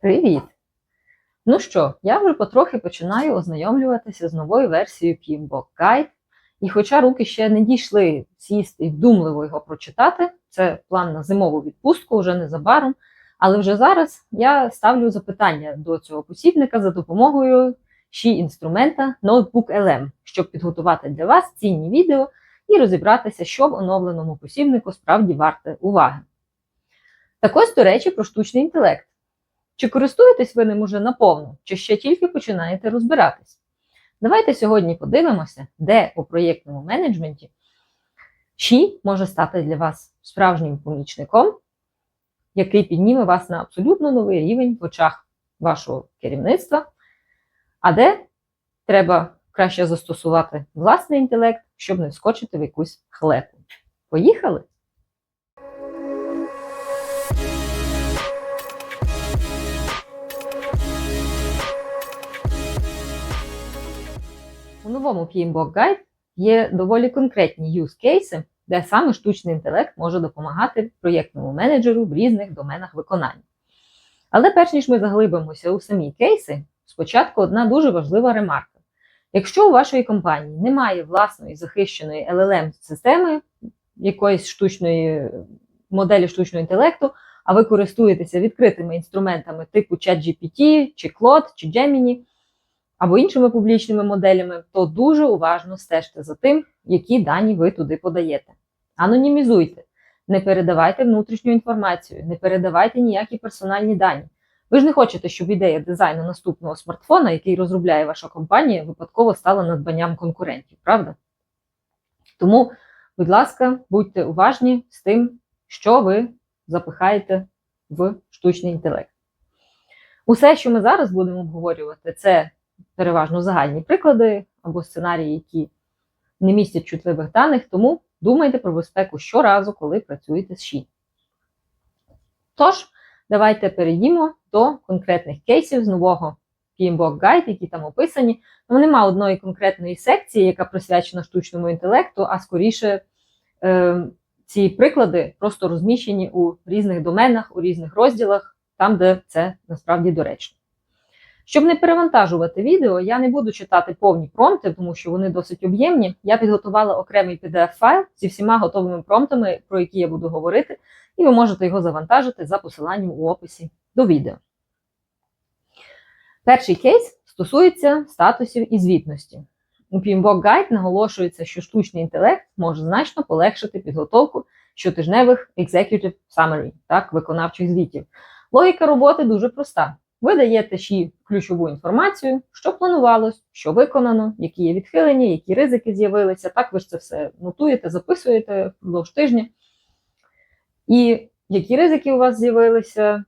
Привіт! Ну що, я вже потрохи починаю ознайомлюватися з новою версією PMBOK Guide. І хоча руки ще не дійшли сісти і вдумливо його прочитати, це план на зимову відпустку вже незабаром. Але вже зараз я ставлю запитання до цього посібника за допомогою ще інструмента Notebook LM, щоб підготувати для вас цінні відео і розібратися, що в оновленому посібнику справді варте уваги. Так ось, до речі, про штучний інтелект. Чи користуєтесь ви ним уже наповну, чи ще тільки починаєте розбиратись? Давайте сьогодні подивимося, де у проєктному менеджменті Ші може стати для вас справжнім помічником, який підніме вас на абсолютно новий рівень в очах вашого керівництва, а де треба краще застосувати власний інтелект, щоб не вскочити в якусь хлепу. Поїхали! У новому PMBOK Guide є доволі конкретні use cases, де саме штучний інтелект може допомагати проєктному менеджеру в різних доменах виконання. Але перш ніж ми заглибимося у самі кейси, спочатку одна дуже важлива ремарка. Якщо у вашої компанії немає власної захищеної LLM-системи, якоїсь штучної моделі штучного інтелекту, а ви користуєтеся відкритими інструментами типу ChatGPT, чи Claude, чи Gemini, або іншими публічними моделями, то дуже уважно стежте за тим, які дані ви туди подаєте. Анонімізуйте, не передавайте внутрішню інформацію, не передавайте ніякі персональні дані. Ви ж не хочете, щоб ідея дизайну наступного смартфона, який розробляє ваша компанія, випадково стала надбанням конкурентів, правда? Тому, будь ласка, будьте уважні з тим, що ви запихаєте в штучний інтелект. Усе, що ми зараз будемо обговорювати, це переважно загальні приклади або сценарії, які не містять чутливих даних, тому думайте про безпеку щоразу, коли працюєте з ШІ. Тож, давайте перейдімо до конкретних кейсів з нового PMBOK Guide, які там описані. Ну, нема одної конкретної секції, яка присвячена штучному інтелекту, а скоріше е, ці приклади просто розміщені у різних доменах, у різних розділах, там, де це насправді доречно. Щоб не перевантажувати відео, я не буду читати повні промпти, тому що вони досить об'ємні. Я підготувала окремий PDF-файл зі всіма готовими промптами, про які я буду говорити, і ви можете його завантажити за посиланням у описі до відео. Перший кейс стосується статусів і звітності. У PMBOK Guide наголошується, що штучний інтелект може значно полегшити підготовку щотижневих executive summary, так, виконавчих звітів. Логіка роботи дуже проста. Ви даєте ще ключову інформацію, що планувалось, що виконано, які є відхилення, які ризики з'явилися. Так, ви ж це все нотуєте, записуєте впродовж тижня. І які ризики у вас з'явилися,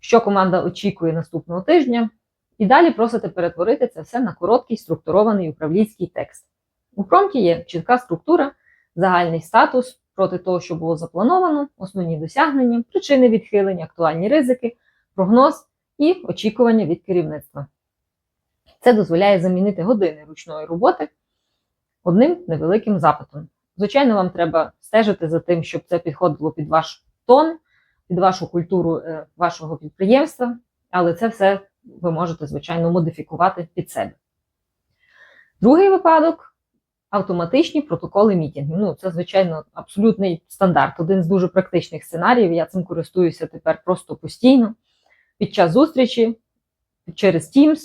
що команда очікує наступного тижня. І далі просите перетворити це все на короткий структурований управлінський текст. У промпті є чітка структура, загальний статус проти того, що було заплановано, основні досягнення, причини відхилення, актуальні ризики, прогноз і очікування від керівництва. Це дозволяє замінити години ручної роботи одним невеликим запитом. Звичайно, вам треба стежити за тим, щоб це підходило під ваш тон, під вашу культуру е, вашого підприємства, але це все ви можете, звичайно, модифікувати під себе. Другий випадок автоматичні протоколи мітінгів. Ну, це, звичайно, абсолютний стандарт, один з дуже практичних сценаріїв. Я цим користуюся тепер просто постійно. Під час зустрічі через Teams,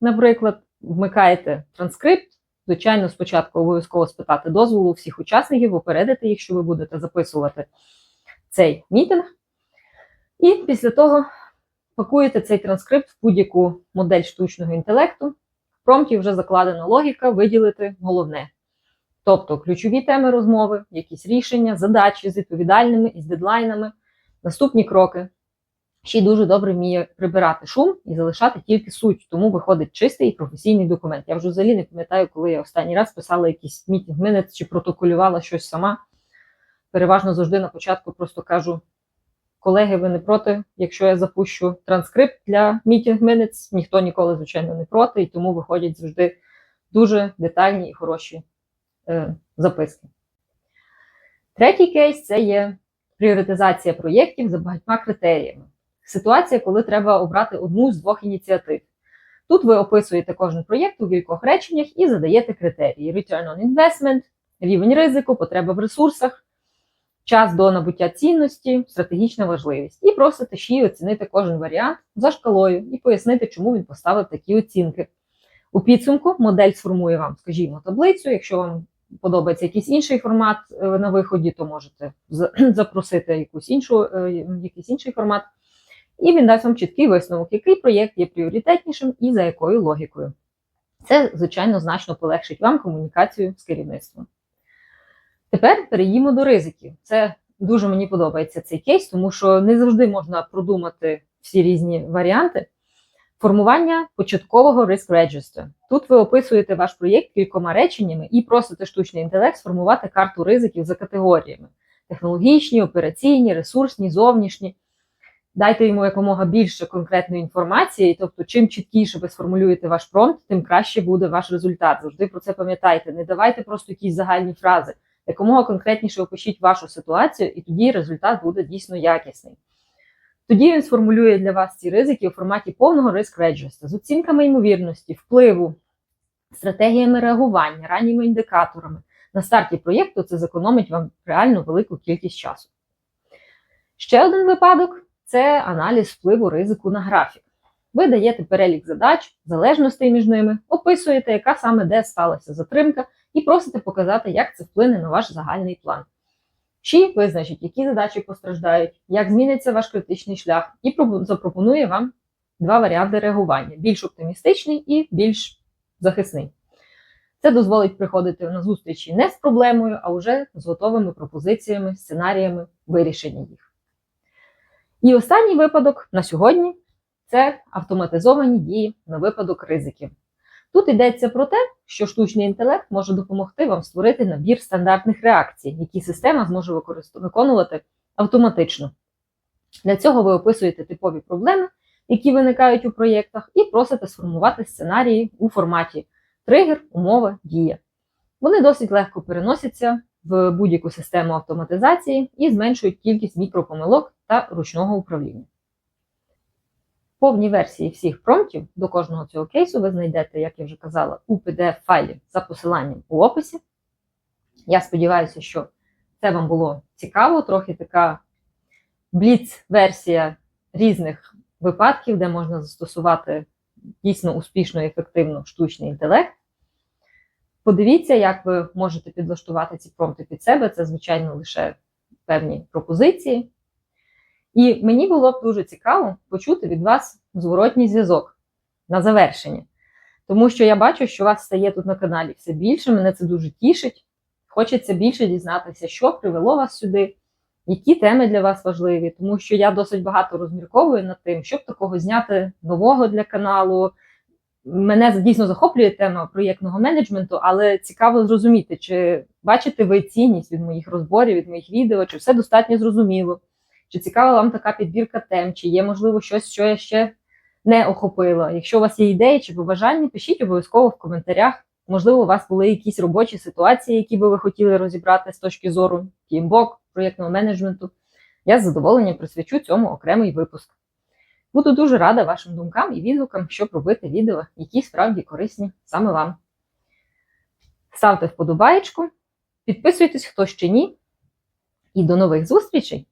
наприклад, вмикаєте транскрипт. Звичайно, спочатку обов'язково спитати дозволу всіх учасників, попередити їх, що ви будете записувати цей мітинг. І після того пакуєте цей транскрипт в будь-яку модель штучного інтелекту. В промпті вже закладена логіка виділити головне. Тобто ключові теми розмови, якісь рішення, задачі з відповідальними і з дедлайнами, наступні кроки. Ще й дуже добре вміє прибирати шум і залишати тільки суть, тому виходить чистий і професійний документ. Я вже взагалі не пам'ятаю, коли я останній раз писала якийсь мітінг минет чи протоколювала щось сама. Переважно завжди на початку просто кажу: колеги, ви не проти, якщо я запущу транскрипт для мітінг minutes, ніхто ніколи, звичайно, не проти, і тому виходять завжди дуже детальні і хороші записки. Третій кейс це є пріоритизація проєктів за багатьма критеріями. ситуація, коли треба обрати одну з двох ініціатив. Тут ви описуєте кожен проєкт у кількох реченнях і задаєте критерії: Return on investment, рівень ризику, потреба в ресурсах, час до набуття цінності, стратегічна важливість. І просите ще й оцінити кожен варіант за шкалою і пояснити, чому він поставив такі оцінки. У підсумку модель сформує вам, скажімо, таблицю. Якщо вам подобається якийсь інший формат е, на виході, то можете запросити якусь іншу, е, якийсь інший формат. І він дасть вам чіткий висновок, який проєкт є пріоритетнішим і за якою логікою. Це, звичайно, значно полегшить вам комунікацію з керівництвом. Тепер переїмо до ризиків. Це дуже мені подобається цей кейс, тому що не завжди можна продумати всі різні варіанти. Формування початкового риск реджесту. Тут ви описуєте ваш проєкт кількома реченнями і просите штучний інтелект сформувати карту ризиків за категоріями: технологічні, операційні, ресурсні, зовнішні. Дайте йому якомога більше конкретної інформації, тобто, чим чіткіше ви сформулюєте ваш промпт, тим краще буде ваш результат. Завжди про це пам'ятайте. Не давайте просто якісь загальні фрази. Якомога конкретніше опишіть вашу ситуацію, і тоді результат буде дійсно якісний. Тоді він сформулює для вас ці ризики у форматі повного риск реджеста з оцінками ймовірності, впливу, стратегіями реагування, ранніми індикаторами. На старті проєкту це зекономить вам реально велику кількість часу. Ще один випадок це аналіз впливу ризику на графік. Ви даєте перелік задач, залежностей між ними, описуєте, яка саме де сталася затримка, і просите показати, як це вплине на ваш загальний план. Чи визначить, які задачі постраждають, як зміниться ваш критичний шлях, і запропонує вам два варіанти реагування: більш оптимістичний і більш захисний. Це дозволить приходити на зустрічі не з проблемою, а вже з готовими пропозиціями, сценаріями вирішення їх. І останній випадок на сьогодні це автоматизовані дії на випадок ризиків. Тут йдеться про те, що штучний інтелект може допомогти вам створити набір стандартних реакцій, які система зможе виконувати автоматично. Для цього ви описуєте типові проблеми, які виникають у проєктах, і просите сформувати сценарії у форматі тригер, умова, дія. Вони досить легко переносяться в будь-яку систему автоматизації і зменшують кількість мікропомилок та ручного управління. Повні версії всіх промптів до кожного цього кейсу ви знайдете, як я вже казала, у PDF-файлі за посиланням у описі. Я сподіваюся, що це вам було цікаво, трохи така бліц-версія різних випадків, де можна застосувати дійсно успішно і ефективно штучний інтелект. Подивіться, як ви можете підлаштувати ці промпти під себе. Це, звичайно, лише певні пропозиції. І мені було б дуже цікаво почути від вас зворотній зв'язок на завершення. Тому що я бачу, що вас стає тут на каналі все більше, мене це дуже тішить. Хочеться більше дізнатися, що привело вас сюди, які теми для вас важливі, тому що я досить багато розмірковую над тим, щоб такого зняти нового для каналу. Мене дійсно захоплює тема проєктного менеджменту, але цікаво зрозуміти, чи бачите ви цінність від моїх розборів, від моїх відео, чи все достатньо зрозуміло, чи цікава вам така підбірка тем, чи є, можливо, щось, що я ще не охопила. Якщо у вас є ідеї чи побажання, пишіть обов'язково в коментарях. Можливо, у вас були якісь робочі ситуації, які би ви хотіли розібрати з точки зору тімбок, проєктного менеджменту. Я з задоволенням присвячу цьому окремий випуск. Буду дуже рада вашим думкам і відгукам, щоб робити відео, які справді корисні саме вам. Ставте вподобаєчку, підписуйтесь, хто ще ні. І до нових зустрічей!